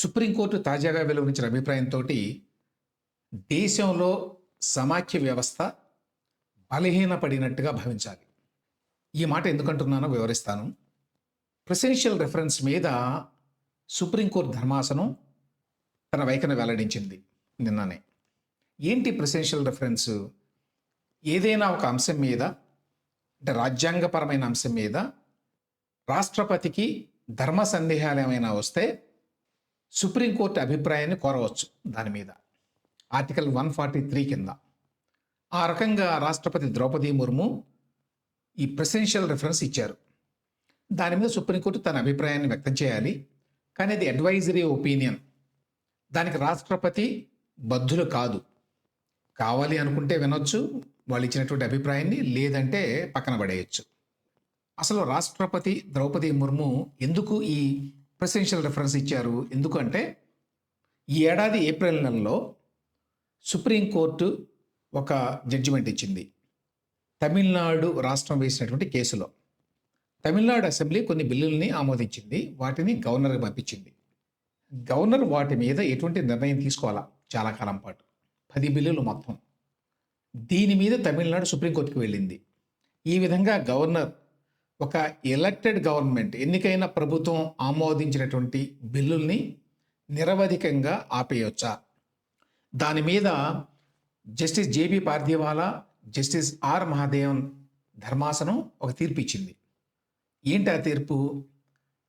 Supreme court తాజాగా వెలువరించిన అభిప్రాయంతో దేశంలో సమాఖ్య వ్యవస్థ బలహీనపడినట్టుగా భావించాలి. ఈ మాట ఎందుకంటున్నానో వివరిస్తాను. ప్రెసిడెన్షియల్ రెఫరెన్స్ మీద సుప్రీంకోర్టు ధర్మాసనం తన వైఖరిని వెల్లడించింది నిన్ననే. ఏంటి ప్రెసిడెన్షియల్ రెఫరెన్స్? ఏదైనా ఒక అంశం మీద అంటే రాజ్యాంగపరమైన అంశం మీద రాష్ట్రపతికి ధర్మ సందేహాలు ఏమైనా వస్తే సుప్రీంకోర్టు అభిప్రాయాన్ని కోరవచ్చు దాని మీద. ఆర్టికల్ వన్ ఫార్టీ త్రీ కింద. ఆ రకంగా రాష్ట్రపతి ద్రౌపది ముర్ము ఈ ప్రెసిడెన్షియల్ రిఫరెన్స్ ఇచ్చారు. దాని మీద సుప్రీంకోర్టు తన అభిప్రాయాన్ని వ్యక్తం చేయాలి. కానీ అది అడ్వైజరీ ఒపీనియన్. దానికి రాష్ట్రపతి బద్ధులు కాదు. కావాలి అనుకుంటే వినొచ్చు వాళ్ళు ఇచ్చినటువంటి అభిప్రాయాన్ని లేదంటే పక్కన పడేయచ్చు. అసలు రాష్ట్రపతి ద్రౌపది ముర్ము ఎందుకు ఈ ప్రెసిడెన్షియల్ రెఫరెన్స్ ఇచ్చారు. ఎందుకంటే ఈ ఏడాది ఏప్రిల్ నెలలో సుప్రీంకోర్టు ఒక జడ్జిమెంట్ ఇచ్చింది. తమిళనాడు రాష్ట్రం వేసినటువంటి కేసులో. తమిళనాడు అసెంబ్లీ కొన్ని బిల్లుల్ని ఆమోదించింది. వాటిని గవర్నర్కి పంపించింది. గవర్నర్ వాటి మీద ఎటువంటి నిర్ణయం తీసుకోవాలా? చాలా కాలం పాటు. పది బిల్లులు మొత్తం. దీని మీద తమిళనాడు సుప్రీంకోర్టుకి వెళ్ళింది. ఈ విధంగా గవర్నర్ ఒక ఎలక్టెడ్ గవర్నమెంట్ ఎన్నికైన ప్రభుత్వం ఆమోదించినటువంటి బిల్లుల్ని నిరవధికంగా ఆపేయొచ్చా? దాని మీద justice JB Pardiwala justice R Mahadevan ధర్మాసనం ఒక తీర్పు ఇచ్చింది ఏంటి ఆ తీర్పు?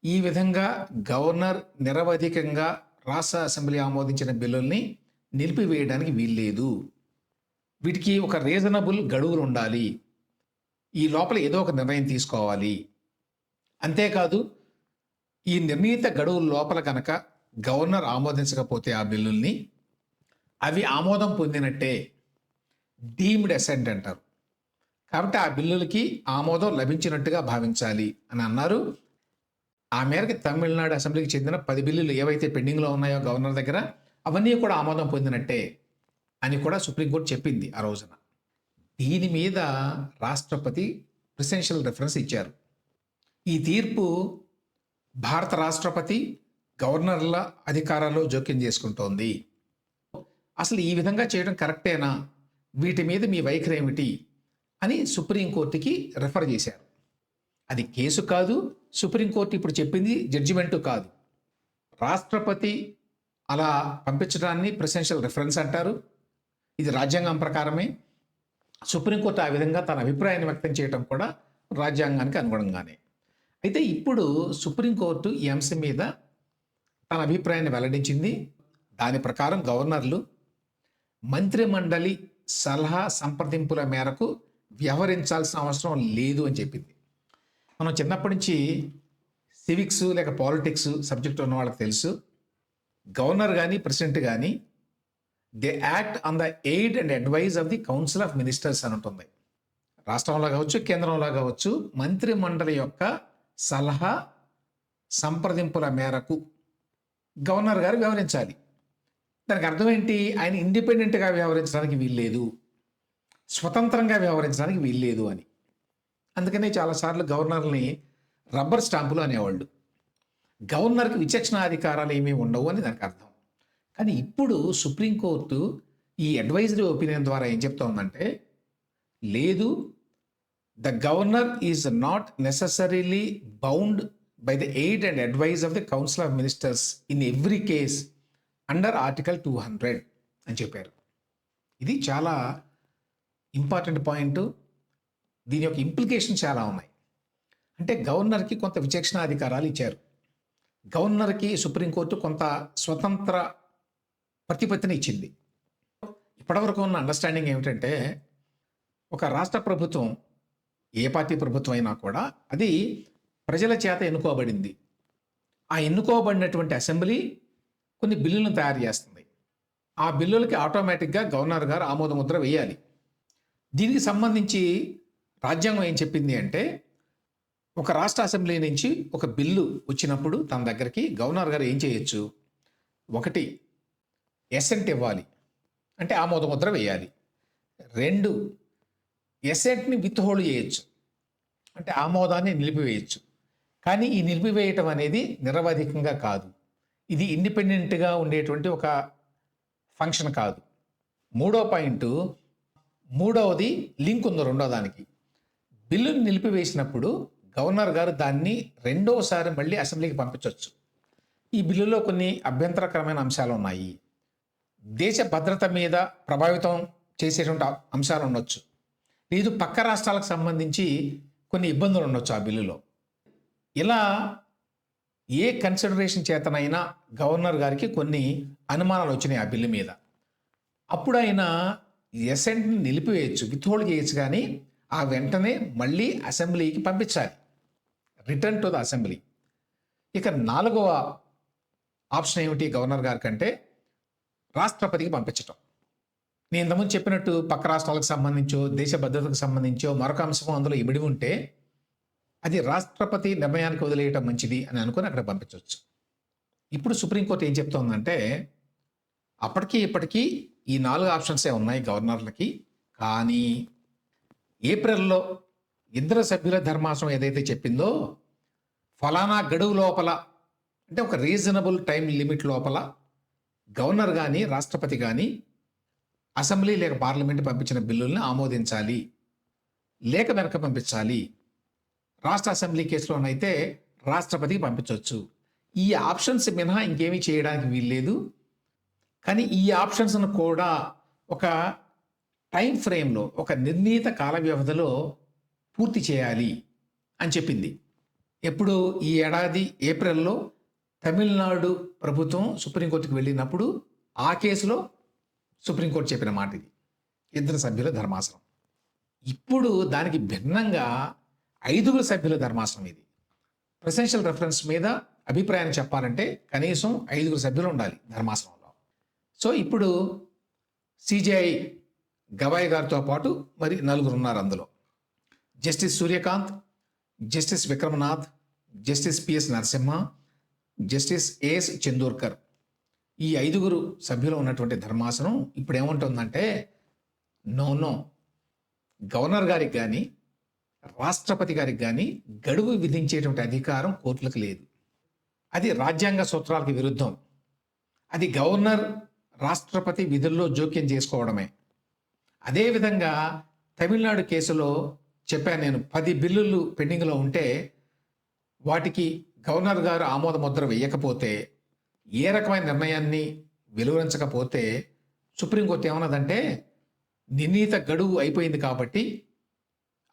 ఈ విధంగా గవర్నర్ నిరవధికంగా రాష్ట్ర అసెంబ్లీ ఆమోదించిన బిల్లుల్ని నిలిపివేయడానికి వీల్లేదు. వీటికి ఒక రీజనబుల్ గడువులు ఉండాలి ఈ లోపల ఏదో ఒక నిర్ణయం తీసుకోవాలి. అంతేకాదు ఈ నిర్ణీత గడువుల లోపల కనుక గవర్నర్ ఆమోదించకపోతే ఆ బిల్లుల్ని అవి ఆమోదం పొందినట్టే డీమ్డ్ అసెంట్ అంటారు. కాబట్టి ఆ బిల్లులకి ఆమోదం లభించినట్టుగా భావించాలి అని అన్నారు. ఆ మేరకు తమిళనాడు అసెంబ్లీకి చెందిన పది బిల్లులు ఏవైతే పెండింగ్లో ఉన్నాయో గవర్నర్ దగ్గర అవన్నీ కూడా ఆమోదం పొందినట్టే అని కూడా సుప్రీంకోర్టు చెప్పింది ఆ రోజున. దీని మీద రాష్ట్రపతి ప్రెసిడెన్షియల్ రెఫరెన్స్ ఇచ్చారు. ఈ తీర్పు భారత రాష్ట్రపతి గవర్నర్ల అధికారాల్లో జోక్యం చేసుకుంటోంది. అసలు ఈ విధంగా చేయడం కరెక్టేనా? వీటి మీద మీ వైఖరి ఏమిటి? అని సుప్రీంకోర్టుకి రెఫర్ చేశారు. అది కేసు కాదు సుప్రీంకోర్టు ఇప్పుడు చెప్పింది జడ్జిమెంటు కాదు. రాష్ట్రపతి అలా పంపించడాన్ని ప్రెసెన్షియల్ రిఫరెన్స్ అంటారు. ఇది రాజ్యాంగం ప్రకారమే సుప్రీంకోర్టు ఆ విధంగా తన అభిప్రాయాన్ని వ్యక్తం చేయడం కూడా రాజ్యాంగానికి అనుగుణంగానే. అయితే ఇప్పుడు సుప్రీంకోర్టు ఈ అంశం మీద తన అభిప్రాయాన్ని వెల్లడించింది. దాని ప్రకారం గవర్నర్లు మంత్రిమండలి సలహా సంప్రదింపుల మేరకు వ్యవహరించాల్సిన అవసరం లేదు అని చెప్పింది. మనం చిన్నప్పటి నుంచి సివిక్స్ లేక పాలిటిక్స్ సబ్జెక్ట్ ఉన్న వాళ్ళకి తెలుసు. గవర్నర్ కానీ ప్రెసిడెంట్ కానీ they act on the aid and advice of the council of ministers అని ఉంటుంది. రాష్ట్రంలో కావచ్చు కేంద్రంలో కావచ్చు మంత్రి మండలి యొక్క సలహా సంప్రదింపుల మేరకు గవర్నర్ గారు వ్యవహరించాలి. దానికి అర్థం ఏంటి? ఆయన ఇండిపెండెంట్గా వ్యవహరించడానికి వీల్లేదు. స్వతంత్రంగా వ్యవహరించడానికి వీల్లేదు అని. అందుకనే చాలాసార్లు గవర్నర్ని రబ్బర్ స్టాంపులు అనేవాళ్ళు. గవర్నర్కి విచక్షణాధికారాలు ఏమీ ఉండవు అని దానికి అర్థం. కానీ ఇప్పుడు సుప్రీంకోర్టు ఈ అడ్వైజరీ ఒపీనియన్ ద్వారా ఏం చెప్తోందంటే లేదు the governor is not necessarily bound by the aid and advice of the council of ministers in every case under article two hundred అని చెప్పారు. ఇది చాలా ఇంపార్టెంట్ పాయింట్. దీని యొక్క ఇంప్లికేషన్ చాలా ఉన్నాయి. అంటే గవర్నర్కి కొంత విచక్షణ అధికారాలు ఇచ్చారు. గవర్నర్కి సుప్రీంకోర్టు కొంత స్వతంత్ర ప్రతిపత్తిని ఇచ్చింది. ఇప్పటివరకు ఉన్న అండర్స్టాండింగ్ ఏమిటంటే ఒక రాష్ట్ర ప్రభుత్వం ఏ పార్టీ ప్రభుత్వం అయినా కూడా అది ప్రజల చేత ఎన్నుకోబడింది. ఆ ఎన్నుకోబడినటువంటి అసెంబ్లీ కొన్ని బిల్లులను తయారు చేస్తుంది. ఆ బిల్లులకి ఆటోమేటిక్గా గవర్నర్ గారు ఆమోదముద్ర వేయాలి. దీనికి సంబంధించి రాజ్యాంగం ఏం చెప్పింది అంటే ఒక రాష్ట్ర అసెంబ్లీ నుంచి ఒక బిల్లు వచ్చినప్పుడు తన దగ్గరికి గవర్నర్ గారు ఏం చేయొచ్చు? ఒకటి ఎసెంట్ ఇవ్వాలి. అంటే ఆమోద ముద్ర వేయాలి. రెండు ఎసెంట్ని విత్ హోల్డ్ చేయొచ్చు. అంటే ఆమోదాన్ని నిలిపివేయచ్చు. కానీ ఈ నిలిపివేయటం అనేది నిరవధికంగా కాదు. ఇది ఇండిపెండెంట్గా ఉండేటువంటి ఒక ఫంక్షన్ కాదు. మూడో పాయింట్ మూడవది లింక్ ఉంది రెండో దానికి బిల్లును నిలిపివేసినప్పుడు గవర్నర్ గారు దాన్ని రెండోసారి మళ్ళీ అసెంబ్లీకి పంపించవచ్చు ఈ బిల్లులో కొన్ని అభ్యంతరకరమైన అంశాలు ఉన్నాయి. దేశ భద్రత మీద ప్రభావితం చేసేటువంటి అంశాలు ఉండొచ్చు. లేదు పక్క రాష్ట్రాలకు సంబంధించి కొన్ని ఇబ్బందులు ఉండొచ్చు ఆ బిల్లులో. ఇలా ఏ కన్సిడరేషన్ చేతనైనా గవర్నర్ గారికి కొన్ని అనుమానాలు వచ్చినాయి ఆ బిల్లు మీద. అప్పుడు ఆయన ఎసెంట్ని నిలిపివేయచ్చు విత్హోల్డ్ చేయొచ్చు కానీ ఆ వెంటనే మళ్ళీ అసెంబ్లీకి పంపించాలి. Return to the assembly. ఇక నాలుగవ ఆప్షన్ ఏమిటి గవర్నర్ గారి కంటే రాష్ట్రపతికి పంపించటం. నేను ఇంతకుముందు చెప్పినట్టు పక్క రాష్ట్రాలకు సంబంధించో దేశ భద్రతకు సంబంధించో మరొక అంశం అందులో ఇమిడి ఉంటే అది రాష్ట్రపతి నిర్ణయానికి వదిలేయటం మంచిది అని అనుకుని అక్కడ పంపించవచ్చు. ఇప్పుడు సుప్రీంకోర్టు ఏం చెప్తోందంటే అప్పటికి ఇప్పటికీ ఈ నాలుగు ఆప్షన్సే ఉన్నాయి గవర్నర్లకి కానీ ఏప్రిల్లో ఇద్దరు సభ్యుల ధర్మాసనం ఏదైతే చెప్పిందో ఫలానా గడువు లోపల అంటే ఒక రీజనబుల్ టైం లిమిట్ లోపల గవర్నర్ కానీ రాష్ట్రపతి కానీ అసెంబ్లీ లేక పార్లమెంట్ పంపించిన బిల్లుల్ని ఆమోదించాలి. లేక వెనక పంపించాలి. రాష్ట్ర అసెంబ్లీ కేసులోనైతే రాష్ట్రపతికి పంపించవచ్చు ఈ ఆప్షన్స్ మినహా ఇంకేమీ చేయడానికి వీల్లేదు. కానీ ఈ ఆప్షన్స్ను కూడా ఒక టైం ఫ్రేమ్లో ఒక నిర్ణీత కాల వ్యవధిలో పూర్తి చేయాలి అని చెప్పింది. ఎప్పుడు ఈ ఏడాది ఏప్రిల్లో తమిళనాడు ప్రభుత్వం సుప్రీంకోర్టుకు వెళ్ళినప్పుడు ఆ కేసులో సుప్రీంకోర్టు చెప్పిన మాట ఇది. ఇద్దరు సభ్యుల ధర్మాసనం. ఇప్పుడు దానికి భిన్నంగా ఐదుగురు సభ్యుల ధర్మాసనం ఇది. ప్రెసెన్షియల్ రెఫరెన్స్ మీద అభిప్రాయం చెప్పాలంటే కనీసం ఐదుగురు సభ్యులు ఉండాలి ధర్మాసనంలో. సో ఇప్పుడు సిజిఐ గవాయ్ గారితో పాటు మరి నలుగురు ఉన్నారు అందులో. Justice Surya Kant justice Vikram Nath justice PS Narasimha justice AS Chandurkar ఈ ఐదుగురు సభ్యులు ఉన్నటువంటి ధర్మాసనం ఇప్పుడు ఏముంటుందంటే నో నో గవర్నర్ గారికి కానీ రాష్ట్రపతి గారికి కానీ గడువు విధించేటువంటి అధికారం కోర్టులకు లేదు. అది రాజ్యాంగ సూత్రాలకు విరుద్ధం. అది గవర్నర్ రాష్ట్రపతి విధుల్లో జోక్యం చేసుకోవడమే. అదేవిధంగా తమిళనాడు కేసులో చెప్పాను నేను పది బిల్లులు పెండింగ్లో ఉంటే వాటికి గవర్నర్ గారు ఆమోద ముద్ర వేయకపోతే ఏ రకమైన నిర్ణయాన్ని వెలువరించకపోతే సుప్రీంకోర్టు ఏమన్నదంటే నిర్ణీత గడువు అయిపోయింది కాబట్టి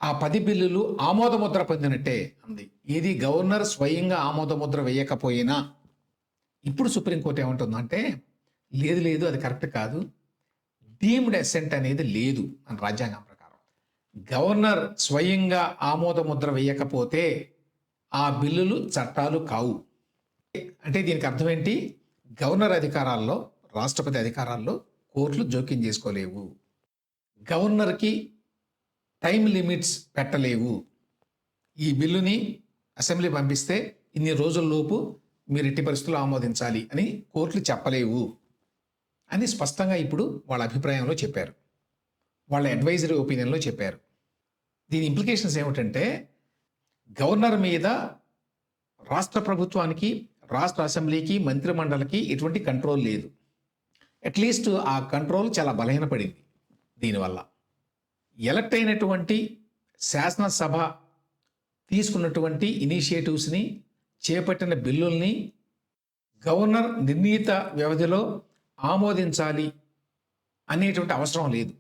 ఆ పది బిల్లులు ఆమోదముద్ర పొందినట్టే అంది. ఇది గవర్నర్ స్వయంగా ఆమోదముద్ర వేయకపోయినా ఇప్పుడు సుప్రీంకోర్టు ఏమంటుందంటే లేదు లేదు అది కరెక్ట్ కాదు. డీమ్డ్ అసెంట్ అనేది లేదు మన రాజ్యాంగం ప్రకారం. గవర్నర్ స్వయంగా ఆమోదముద్ర వేయకపోతే ఆ బిల్లులు చట్టాలు కావు. అంటే దీనికి అర్థం ఏంటి? గవర్నర్ అధికారాల్లో రాష్ట్రపతి అధికారాల్లో కోర్టులు జోక్యం చేసుకోలేవు. గవర్నర్కి టైం లిమిట్స్ పెట్టలేవు. ఈ బిల్లుని అసెంబ్లీ పంపిస్తే ఇన్ని రోజుల్లోపు మీరు ఎట్టి పరిస్థితులు ఆమోదించాలి అని కోర్టులు చెప్పలేవు అని స్పష్టంగా ఇప్పుడు వాళ్ళ అభిప్రాయంలో చెప్పారు. వాళ్ళ అడ్వైజరీ ఒపీనియన్లో చెప్పారు. దీని ఇంప్లికేషన్స్ ఏమిటంటే గవర్నర్ మీద రాష్ట్ర ప్రభుత్వానికి రాష్ట్ర అసెంబ్లీకి మంత్రిమండలికి ఎటువంటి కంట్రోల్ లేదు. అట్లీస్ట్ ఆ కంట్రోల్ చాలా బలహీనపడింది దీనివల్ల. ఎలక్ట్ అయినటువంటి శాసనసభ తీసుకున్నటువంటి ఇనిషియేటివ్స్ని చేపట్టిన బిల్లుల్ని గవర్నర్ నిర్ణీత వ్యవధిలో ఆమోదించాలి అనేటువంటి అవసరం లేదు.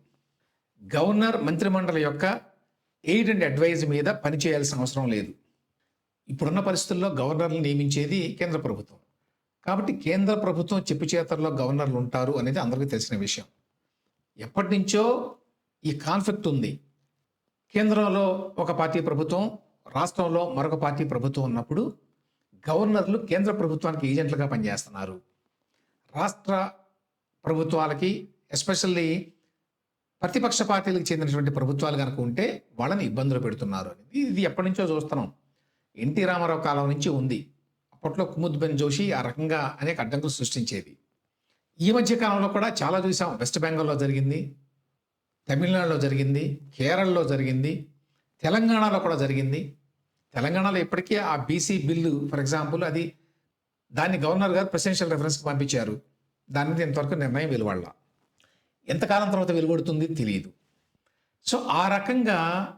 గవర్నర్ మంత్రిమండలి యొక్క ఎయిడ్ అండ్ అడ్వైజ్ మీద పనిచేయాల్సిన అవసరం లేదు. ఇప్పుడున్న పరిస్థితుల్లో గవర్నర్లు నియమించేది కేంద్ర ప్రభుత్వం. కాబట్టి కేంద్ర ప్రభుత్వం చెప్పు చేతల్లో గవర్నర్లు ఉంటారు అనేది అందరికీ తెలిసిన విషయం. ఎప్పటి నుంచో ఈ కాన్ఫ్లిక్ట్ ఉంది. కేంద్రంలో ఒక పార్టీ ప్రభుత్వం రాష్ట్రంలో మరొక పార్టీ ప్రభుత్వం ఉన్నప్పుడు గవర్నర్లు కేంద్ర ప్రభుత్వానికి ఏజెంట్లుగా పనిచేస్తున్నారు. రాష్ట్ర ప్రభుత్వాలకి ఎస్పెషల్లీ ప్రతిపక్ష పార్టీలకు చెందినటువంటి ప్రభుత్వాలు కనుక ఉంటే వాళ్ళని ఇబ్బందులు పెడుతున్నారు అనేది ఇది ఎప్పటి నుంచో చూస్తున్నాం. ఎన్టీ రామారావు కాలం నుంచి ఉంది. అప్పట్లో కుముద్ బెన్ జోషి ఆ రకంగా అనేక అడ్డంకులు సృష్టించేది. ఈ మధ్య కాలంలో కూడా చాలా చూసాం. వెస్ట్ బెంగాల్లో జరిగింది తమిళనాడులో జరిగింది కేరళలో జరిగింది తెలంగాణలో కూడా జరిగింది. తెలంగాణలో ఇప్పటికీ ఆ బీసీ బిల్లు ఫర్ ఎగ్జాంపుల్ అది దాన్ని గవర్నర్ గారు ప్రెసిడెన్షియల్ రెఫరెన్స్కి పంపించారు. దాని మీద ఇంతవరకు నిర్ణయం వెలువడాల ఎంతకాలం తర్వాత వెలువడుతుంది తెలియదు సో ఆ రకంగా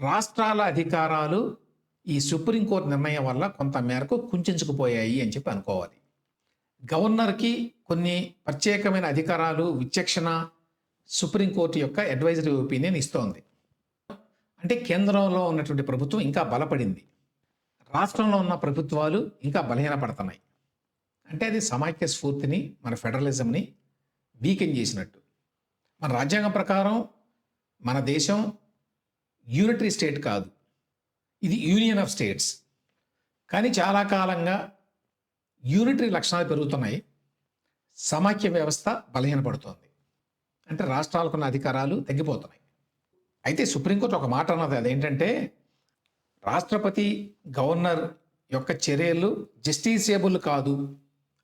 రాష్ట్రాల అధికారాలు ఈ సుప్రీంకోర్టు నిర్ణయం వల్ల కొంత మేరకు కుంచుకుపోయాయి అని చెప్పి అనుకోవాలి. గవర్నర్కి కొన్ని ప్రత్యేకమైన అధికారాలు విచక్షణ సుప్రీంకోర్టు యొక్క అడ్వైజరీ ఒపీనియన్ ఇస్తోంది. అంటే కేంద్రంలో ఉన్నటువంటి ప్రభుత్వం ఇంకా బలపడింది. రాష్ట్రంలో ఉన్న ప్రభుత్వాలు ఇంకా బలహీనపడుతున్నాయి. అంటే అది సమాఖ్య స్ఫూర్తిని మన ఫెడరలిజంని వీకెన్ చేసినట్టు. మన రాజ్యాంగం ప్రకారం మన దేశం యూనిటరీ స్టేట్ కాదు. ఇది యూనియన్ ఆఫ్ స్టేట్స్ కానీ చాలా కాలంగా యూనిటరీ లక్షణాలు పెరుగుతున్నాయి. సమాఖ్య వ్యవస్థ బలహీనపడుతోంది. అంటే రాష్ట్రాలకున్న అధికారాలు తగ్గిపోతున్నాయి. అయితే సుప్రీంకోర్టు ఒక మాట అన్నది అదేంటంటే రాష్ట్రపతి గవర్నర్ యొక్క చర్యలు జస్టిసియబుల్ కాదు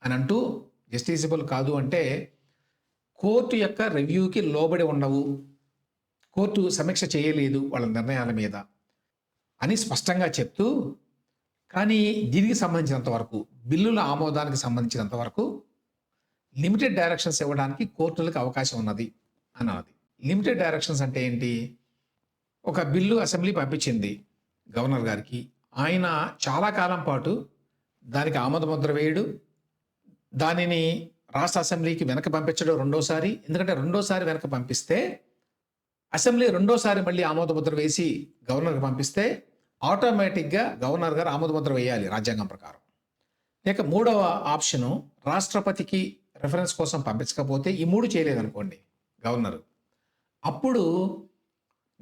అని అంటూ జస్టిసియబుల్ కాదు అంటే కోర్టు యొక్క రివ్యూకి లోబడి ఉండవు. కోర్టు సమీక్ష చేయలేదు వాళ్ళ నిర్ణయాల మీద అని స్పష్టంగా చెప్తూ కానీ దీనికి సంబంధించినంత వరకు బిల్లుల ఆమోదానికి సంబంధించినంత వరకు లిమిటెడ్ డైరెక్షన్స్ ఇవ్వడానికి కోర్టులకు అవకాశం ఉన్నది అన్నది. లిమిటెడ్ డైరెక్షన్స్ అంటే ఏంటి? ఒక బిల్లు అసెంబ్లీ పంపించింది గవర్నర్ గారికి. ఆయన చాలా కాలం పాటు దానికి ఆమోద ముద్ర వేయడు. దానిని రాష్ట్ర అసెంబ్లీకి వెనక పంపించడం రెండోసారి. ఎందుకంటే రెండోసారి వెనక పంపిస్తే అసెంబ్లీ రెండోసారి మళ్ళీ ఆమోదముద్ర వేసి గవర్నర్కి పంపిస్తే ఆటోమేటిక్గా గవర్నర్ గారు ఆమోదముద్ర వేయాలి రాజ్యాంగం ప్రకారం. లేక మూడవ ఆప్షను రాష్ట్రపతికి రెఫరెన్స్ కోసం పంపించకపోతే ఈ మూడు చేయలేదనుకోండి గవర్నర్. అప్పుడు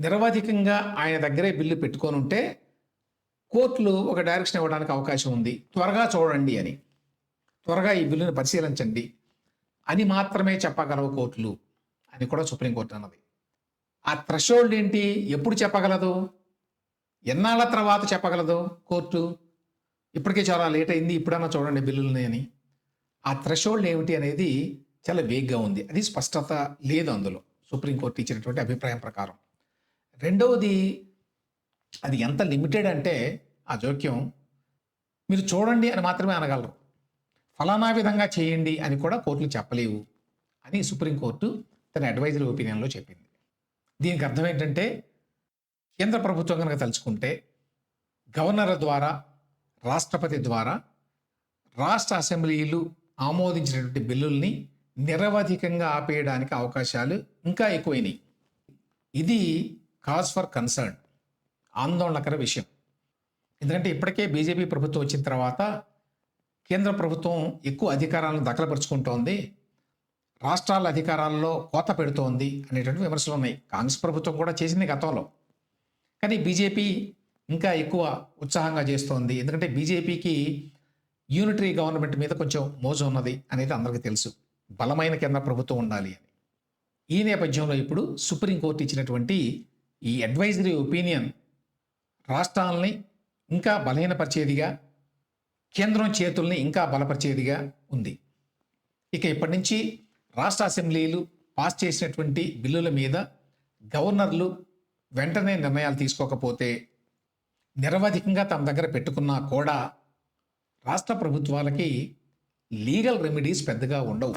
నిరవధికంగా ఆయన దగ్గరే బిల్లు పెట్టుకొని ఉంటే కోర్టులు ఒక డైరెక్షన్ ఇవ్వడానికి అవకాశం ఉంది. త్వరగా చూడండి అని. త్వరగా ఈ బిల్లుని పరిశీలించండి. అని మాత్రమే చెప్పగలవు కోర్టులు అని కూడా సుప్రీంకోర్టు అన్నది. ఆ థ్రెషోల్డ్ ఏంటి? ఎప్పుడు చెప్పగలదు? ఎన్నాళ్ళ తర్వాత చెప్పగలదు కోర్టు? ఇప్పటికే చాలా లేట్ అయింది ఇప్పుడన్నా చూడండి బిల్లులని అని. ఆ థ్రెషోల్డ్ ఏమిటి అనేది చాలా వేగ్గా ఉంది. అది స్పష్టత లేదు అందులో సుప్రీంకోర్టు ఇచ్చినటువంటి అభిప్రాయం ప్రకారం. రెండవది అది ఎంత లిమిటెడ్ అంటే ఆ జోక్యం మీరు చూడండి అని మాత్రమే అనగలరు. ఫలానా విధంగా చేయండి అని కూడా కోర్టులు చెప్పలేవు. అని సుప్రీంకోర్టు తన అడ్వైజరీ ఒపీనియన్లో చెప్పింది. దీనికి అర్థం ఏంటంటే కేంద్ర ప్రభుత్వం కనుక తలుచుకుంటే గవర్నర్ ద్వారా రాష్ట్రపతి ద్వారా రాష్ట్ర అసెంబ్లీలు ఆమోదించినటువంటి బిల్లుల్ని నిరవధికంగా ఆపేయడానికి అవకాశాలు ఇంకా ఎక్కువైనాయి. ఇది కాజ్ ఫర్ కన్సర్న్ ఆందోళనకర విషయం. ఎందుకంటే ఇప్పటికే బీజేపీ ప్రభుత్వం వచ్చిన తర్వాత కేంద్ర ప్రభుత్వం ఎక్కువ అధికారాలను దఖలపరుచుకుంటోంది. రాష్ట్రాల అధికారాల్లో కోత పెడుతోంది అనేటువంటి విమర్శలు ఉన్నాయి. కాంగ్రెస్ ప్రభుత్వం కూడా చేసింది గతంలో. కానీ బీజేపీ ఇంకా ఎక్కువ ఉత్సాహంగా చేస్తోంది. ఎందుకంటే బీజేపీకి యూనిటరీ గవర్నమెంట్ మీద కొంచెం మోజు ఉన్నది అనేది అందరికీ తెలుసు. బలమైన కేంద్ర ప్రభుత్వం ఉండాలి అని. ఈ నేపథ్యంలో ఇప్పుడు సుప్రీంకోర్టు ఇచ్చినటువంటి ఈ అడ్వైజరీ ఒపీనియన్ రాష్ట్రాలని ఇంకా బలహీనపరిచేదిగా కేంద్రం చేతుల్ని ఇంకా బలపరిచేదిగా ఉంది. ఇక ఇప్పటి నుంచి రాష్ట్ర అసెంబ్లీలు పాస్ చేసినటువంటి బిల్లుల మీద గవర్నర్లు వెంటనే నిర్ణయాలు తీసుకోకపోతే నిరవధికంగా తమ దగ్గర పెట్టుకున్నా కూడా రాష్ట్ర ప్రభుత్వాలకి లీగల్ రెమెడీస్ పెద్దగా ఉండవు.